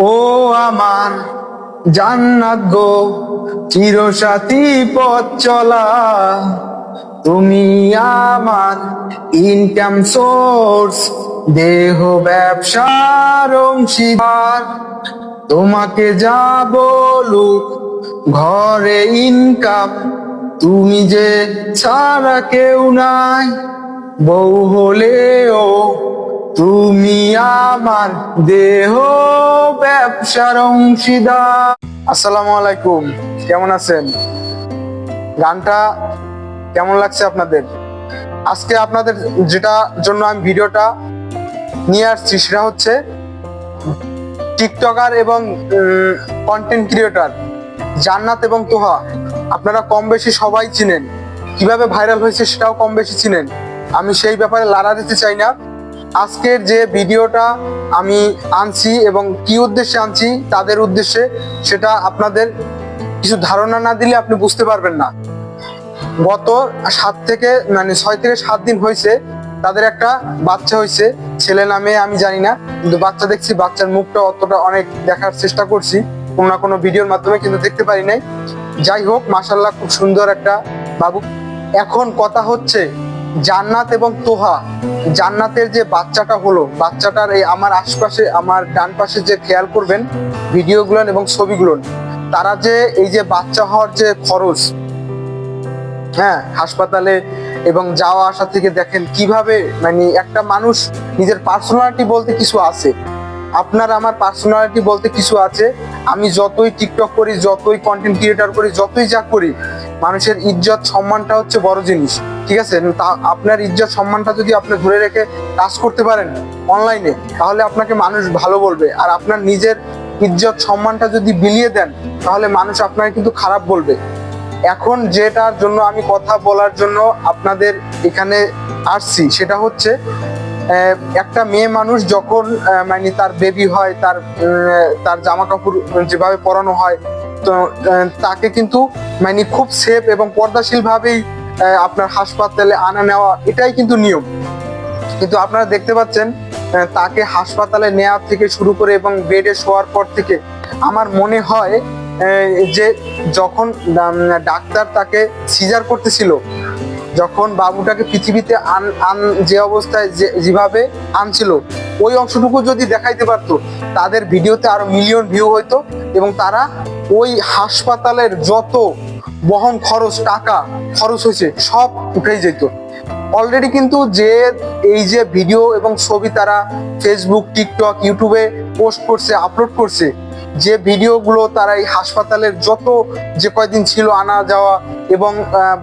ও আমার জান্নাত গো, চিরসাথী পথ চলা। তুমি আমার ইনকাম সোর্স দেহ ব্যবসার অংশীদার। তোমাকে যা বলুক, ঘরে ইনকাম তুমি যে ছাড়া কেউ নাই। বউ হলেও তুমি আমার দেহ ব্যবসার অংশীদার। আসসালামু আলাইকুম, কেমন আছেন? গানটা কেমন লাগছে আপনাদের? আজকে আপনাদের যেটা জন্য আমি ভিডিওটা নিয়ে আসছি সেটা হচ্ছে টিকটকার এবং কন্টেন্ট ক্রিয়েটার জান্নাত এবং তোহা। আপনারা কম বেশি সবাই চিনেন। কীভাবে ভাইরাল হয়েছে সেটাও কম বেশি চিনেন। আমি সেই ব্যাপারে লাড়া দিতে চাই না। আজকের যে ভিডিওটা আমি আনছি এবং কি উদ্দেশ্যে আনছি, তাদের উদ্দেশ্যে সেটা আপনাদের কিছু ধারণা না দিলে আপনি বুঝতে পারবেন না। গত সাত থেকে মানে ছয় থেকে সাত দিন হয়েছে, তাদের একটা বাচ্চা হয়েছে, ছেলে না মেয়ে আমি জানি না, কিন্তু বাচ্চা দেখছি, বাচ্চার মুখটা অতটা অনেক দেখার চেষ্টা করছি, কোনো না কোনো ভিডিওর মাধ্যমে কিন্তু দেখতে পারি নাই। যাই হোক মাসাল্লাহ খুব সুন্দর একটা বাবু। এখন কথা হচ্ছে জান্নাত এবং তোহা। জান্নাতের যে বাচ্চাটা হলো, বাচ্চাটার এই আমার আশপাশে, আমার ডান পাশে যে খেয়াল করবেন, ভিডিওগুলো এবং ছবিগুলো, তারা যে এই যে বাচ্চা হওয়ার যে খরচ হ্যাঁ হাসপাতালে এবং যাওয়া আসা থেকে দেখেন কীভাবে মানে একটা মানুষ নিজের পার্সোনালিটি বলতে কিছু আছে। আপনার আমার পার্সোনালিটি বলতে কিছু আছে। আমি যতই টিকটক করি, যতই কন্টেন্ট ক্রিয়েটার করি, যতই যা করি, মানুষের ইজ্জত, সম্মানটা হচ্ছে বড় জিনিস। ঠিক আছে? তা আপনার ইজ্জত, সম্মানটা যদি আপনি ধরে রেখে কাজ করতে পারেন অনলাইনে তাহলে আপনাকে মানুষ ভালো বলবে। আর আপনার নিজের ইজ্জত, সম্মানটা যদি বিলিয়ে দেন, তাহলে মানুষ আপনাকে কিন্তু খারাপ বলবে। এখন যেটার জন্য আমি কথা বলার জন্য আপনাদের এখানে আসছি, সেটা হচ্ছে একটা মেয়ে মানুষ যখন মানে তার বেবি হয়, তার তার জামা কাপড় যেভাবে পরানো হয়, তো তাকে কিন্তু মানে খুব সেফ এবং পর্দাশীল ভাবেই আপনার হাসপাতালে আনা নেওয়া এটাই কিন্তু নিয়ম। কিন্তু আপনারা দেখতে পাচ্ছেন তাকে হাসপাতালে নেওয়া থেকে শুরু করে এবং বেডে শোয়ার পর থেকে আমার মনে হয় যে যখন ডাক্তার তাকে সিজার করতেছিল যখন বাবুটাকে পৃথিবীতে আন আন, যে অবস্থায় যে, যেভাবে আনছিল, ওই অংশটুকু যদি দেখাইতে পারতো, তাদের ভিডিওতে আরও মিলিয়ন ভিউ হইতো এবং তারা ওই হাসপাতালের যত বহন খরচ, টাকা খরচ হয়েছে, সব উঠেই যেত। অলরেডি কিন্তু যে, এই যে ভিডিও এবং ছবি তারা ফেসবুক টিকটক ইউটিউবে পোস্ট করছে আপলোড করছে যে ভিডিওগুলো তারা এই হাসপাতালের যত যে কয়দিন ছিল আনা যাওয়া এবং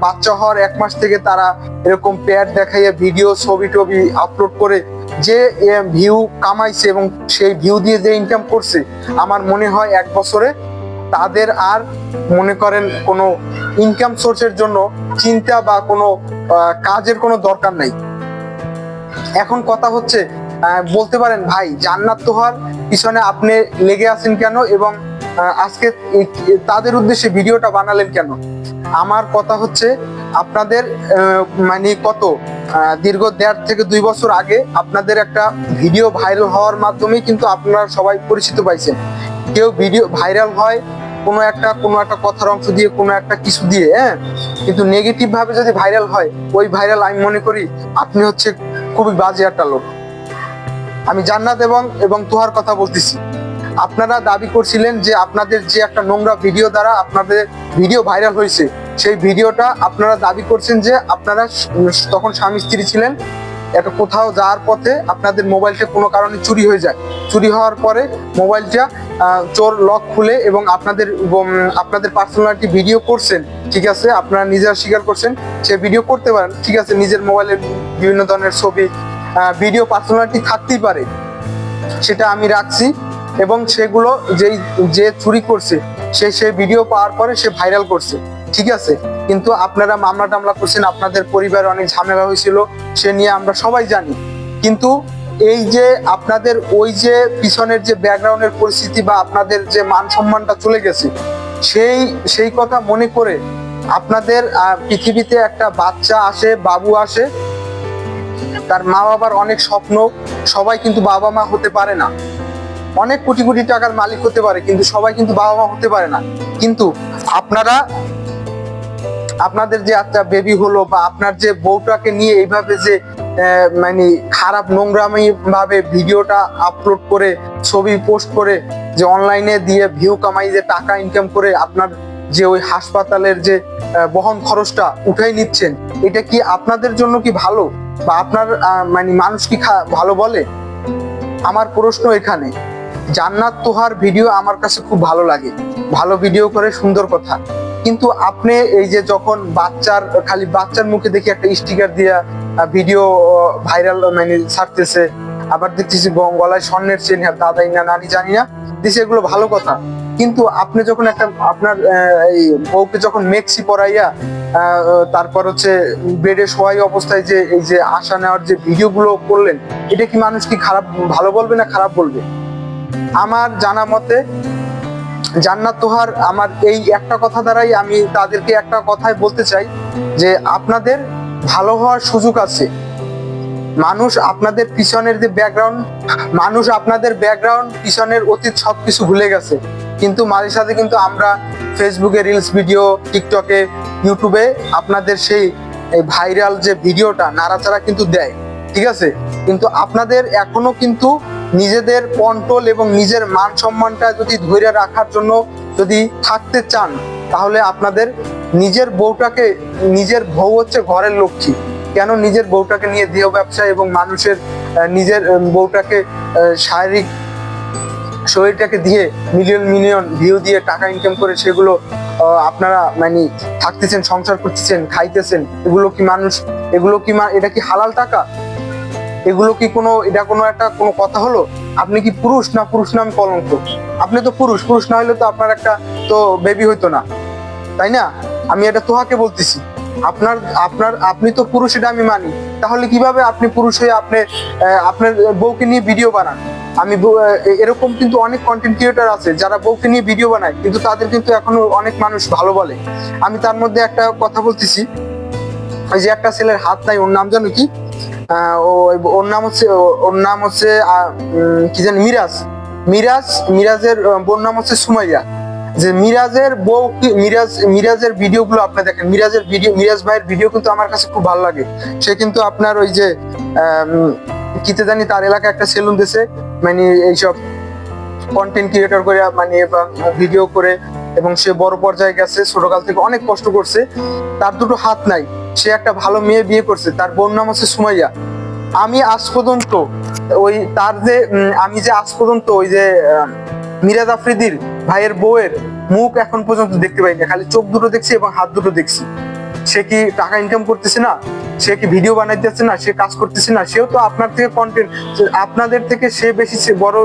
বাচ্চা হওয়ার এক মাস থেকে তারা এরকম প্যাড দেখাইয়ে ভিডিও, ছবি টবি আপলোড করে যে ভিউ কামাইছে এবং সেই ভিউ দিয়ে যে ইনকাম করছে, আমার মনে হয় এক বছরে তাদের আর মনে করেন কোনো ইনকাম সোর্সের জন্য চিন্তা বা কোনো কাজের কোনো দরকার নাই। এখন কথা হচ্ছে বলতে পারেন, ভাই, জান্নাত তোহার পিছনে আপনি লেগে আছেন কেন এবং আজকে তাদের উদ্দেশ্যে ভিডিওটা বানালেন কেন? আমার কথা হচ্ছে, আপনাদের মানে কত দীর্ঘ দেড় থেকে দুই বছর আগে আপনাদের একটা ভিডিও ভাইরাল হওয়ার মাধ্যমেই কিন্তু আপনারা সবাই পরিচিত পাইছেন। কেউ ভিডিও ভাইরাল হয় কোনো একটা কোনো একটা কথার অংশ দিয়ে, কোনো একটা কিছু দিয়ে হ্যাঁ? কিন্তু নেগেটিভ ভাবে যদি ভাইরাল হয়, ওই ভাইরাল আমি মনে করি আপনি হচ্ছে খুবই বাজে একটা লোক। আমি জান্নাত এবং এবং তুহার কথা বলতেছি। আপনারা দাবি করছিলেন যে আপনাদের যে একটা নোংরা ভিডিও দ্বারা আপনাদের ভিডিও ভাইরাল হয়েছে, সেই ভিডিওটা আপনারা দাবি করছেন যে আপনারা তখন স্বামী স্ত্রী ছিলেন একটা কোথাও যাওয়ার পথে আপনাদের মোবাইলটা কোনো কারণে চুরি হয়ে যায়। চুরি হওয়ার পরে মোবাইলটা চোর লক খুলে এবং আপনাদের আপনাদের পার্সোনালিটি ভিডিও করছেন, ঠিক আছে? আপনারা নিজেরা স্বীকার করছেন, সে ভিডিও করতে পারেন, ঠিক আছে? নিজের মোবাইলের বিভিন্ন ধরনের ছবি ভিডিও পার্সোনালিটি থাকতেই পারে। সেটা আমি রাখছি এবং সেগুলো যেই, যে চুরি করছে, সে সে ভিডিও পাওয়ার পরে সে ভাইরাল করছে। ঠিক আছে? কিন্তু আপনারা মামলা টামলা করছেন, আপনাদের পরিবারে অনেক ঝামেলা হয়েছিল, সে নিয়ে আমরা সবাই জানি। কিন্তু এই যে আপনাদের ওই যে পিছনের যে ব্যাকগ্রাউন্ডের পরিস্থিতি বা আপনাদের যে মান সম্মানটা চলে গেছে, সেই সেই কথা মনে করে আপনাদের পৃথিবীতে একটা বাচ্চা আসে, বাবু আসে তার মা বাবার অনেক স্বপ্ন, সবাই কিন্তু বাবা মা হতে পারে না। অনেক কোটি কোটি টাকার মালিক হতে পারে, কিন্তু সবাই কিন্তু বাবা মা হতে পারে না। কিন্তু আপনারা, আপনাদের যে একটা বেবি হলো বা আপনার যে বউটাকে নিয়ে এইভাবে যে মানে খারাপ নোংরামি ভাবে ভিডিওটা আপলোড করে, ছবি পোস্ট করে, যে অনলাইনে দিয়ে ভিউ কামাই, যে টাকা ইনকাম করে আপনার যে ওই হাসপাতালের যে বহন খরচটা উঠাই নিচ্ছেন এটা কি আপনাদের জন্য কি ভালো? বা আপনার মানে মানুষ কি ভালো বলে? আমার প্রশ্ন এখানে জান্নাত তোহার ভিডিও আমার কাছে খুব ভালো লাগে। ভালো ভিডিও করে সুন্দর কথা। কিন্তু আপনি এই যে যখন বাচ্চার খালি বাচ্চার মুখে দেখি একটা স্টিকার দিয়া ভিডিও ভাইরাল মানে ছাড়তেছে আবার দেখতেছি গলায় স্বর্ণের চেন হ্যাঁ, দাদাই না নানি জানি না দিছে এগুলো ভালো কথা। কিন্তু আপনি যখন একটা আপনার এই বউকে যখন মেক্সি পরাইয়া তারপর হচ্ছে বেডে শোয়াই অবস্থায় যে, এই যে আশা নেওয়ার যে ভিডিওগুলো করলেন, এটা কি মানুষ কি খারাপ, ভালো বলবে না খারাপ বলবে? আমার জানা মতে জান্নাত তোহার আমার এই একটা কথা দ্বারাই আমি তাদেরকে একটা কথাই বলতে চাই যে আপনাদের ভালো হওয়ার সুযোগ আছে। মানুষ আপনাদের পিছনের যে ব্যাকগ্রাউন্ড মানুষ আপনাদের ব্যাকগ্রাউন্ড পিছনের অতীত সব কিছু ভুলে গেছে। কিন্তু মাঝে সাথে কিন্তু আমরা ফেসবুকে রিলস ভিডিও টিকটকে ইউটিউবে আপনাদের সেই ভাইরাল যে ভিডিওটা নাড়াচাড়া কিন্তু দেয়। ঠিক আছে? কিন্তু আপনাদের এখনও কিন্তু নিজেদের কন্ট্রোল এবং নিজের মান সম্মানটা যদি ধরে রাখার জন্য যদি থাকতে চান, তাহলে আপনাদের নিজের বউটাকে, নিজের বউ হচ্ছে ঘরের লক্ষ্মী। কেন নিজের বউটাকে নিয়ে দেহ ব্যবসা এবং মানুষের নিজের বউটাকে শারীরিক শরীরটাকে দিয়ে মিলিয়ন মিলিয়ন ভিউ দিয়ে টাকা ইনকাম করে সেগুলো আপনারা মানে থাকতেছেন, সংসার করতেছেন, খাইতেছেন, এগুলো কি মানুষ, এগুলো কি মা- এটা কি হালাল টাকা? এগুলো কি কোনো, এটা কোনো একটা, কোনো কথা হলো? আপনি কি পুরুষ না পুরুষ নাম কলঙ্ক? আপনি তো পুরুষ পুরুষ না হলে তো আপনার একটা তো বেবি হইতো না। তাই না? আমি এটা তোহাকে বলতেছি। আপনার আপনার, আপনি তো পুরুষ, এটা আমি মানি। তাহলে কীভাবে আপনি পুরুষ হয়ে আপনি আপনার বউকে নিয়ে ভিডিও বানান? আমি এরকম কিন্তু অনেক কন্টেন্ট ক্রিয়েটার আছে যারা বউকে নিয়ে ভিডিও বানায়, কিন্তু তাদের কিন্তু এখনও অনেক মানুষ ভালো বলে। আমি তার মধ্যে একটা কথা বলতেছি। ওই যে একটা ছেলের হাত নাই, ওর নাম জানো কি? ওর নাম হচ্ছে, ওর নাম হচ্ছে কি জানি, মিরাজ। মিরাজ, মিরাজের বোন নাম হচ্ছে সুমাইয়া। যে মিরাজের বউ মিরাজ, মিরাজের ভিডিও গুলো আপনি দেখেন। মিরাজের ভিডিও মিরাজ ভাইয়ের ভিডিও কিন্তু আমার কাছে খুব ভালো লাগে। সে কিন্তু আপনার ওই যে কিতে জানি তার এলাকায় একটা সেলুন দিছে। মানে এইসব কন্টেন্ট ক্রিয়েটর করে মানে ভিডিও করে এবং সে বড় পর্যায়ে গেছে, ছোটকাল থেকে অনেক কষ্ট করছে। তার দুটো হাত নাই। সে একটা ভালো মেয়ে বিয়ে করছে। তার বোন নাম হচ্ছে সুমাইয়া। আমি আজ পর্যন্ত ওই তার যে আমি যে আজ পর্যন্ত ওই যে মিরাজ আফ্রিদির ভাইয়ের বউয়ের মুখ এখন পর্যন্ত দেখতে পাইনি। খালি চোখ দুটো দেখছি এবং হাত দুটো দেখছি। সে কি টাকা ইনকাম করতেছে না? সে কি ভিডিও বানাইতেছে না? সে কাজ করতেছে না? সেও তো আপনার থেকে কন্টেন্ট আপনাদের থেকে সে বেশি বড়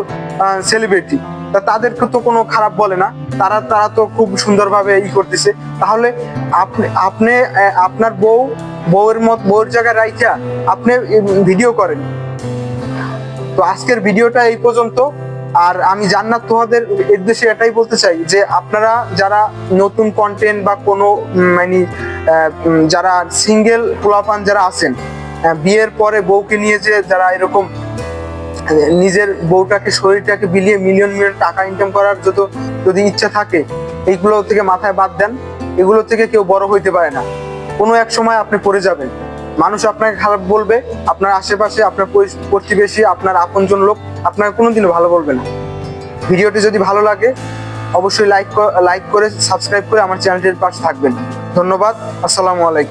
সেলিব্রিটি তা তাদেরকে তো কোনো খারাপ বলে না। তারা তারা তো খুব সুন্দরভাবে ই করতেছে। তাহলে আপনি আপনি আপনার বউ, বউয়ের মত, বউয়ের জায়গায় রাইখা আপনি ভিডিও করেন। তো আজকের ভিডিওটা এই পর্যন্ত। আর আমি জান্নাত তোহাদের উদ্দেশ্যে এটাই বলতে চাই যে আপনারা যারা নতুন কন্টেন্ট বা কোনো মানে যারা সিঙ্গেল পোলাপান যারা আছেন বিয়ের পরে বউকে নিয়ে যে যারা এরকম, নিজের বউটাকে, শরীরটাকে বিলিয়ে মিলিয়ন মিলিয়ন টাকা ইনকাম করার যত, যদি ইচ্ছা থাকে, এইগুলো থেকে মাথায় বাদ দেন। এগুলো থেকে কেউ বড় হইতে পারে না। কোনো এক সময় আপনি পড়ে যাবেন। মানুষ আপনাকে খারাপ বলবে, আপনার আশেপাশে, আপনার প্রতিবেশী, আপনার আপনজন লোক আপনাকে কোনোদিনও ভালো বলবে না। ভিডিওটি যদি ভালো লাগে, অবশ্যই লাইক লাইক করে সাবস্ক্রাইব করে আমার চ্যানেলটির পাশে থাকবেন। ধন্যবাদ, আসসালামু আলাইকুম।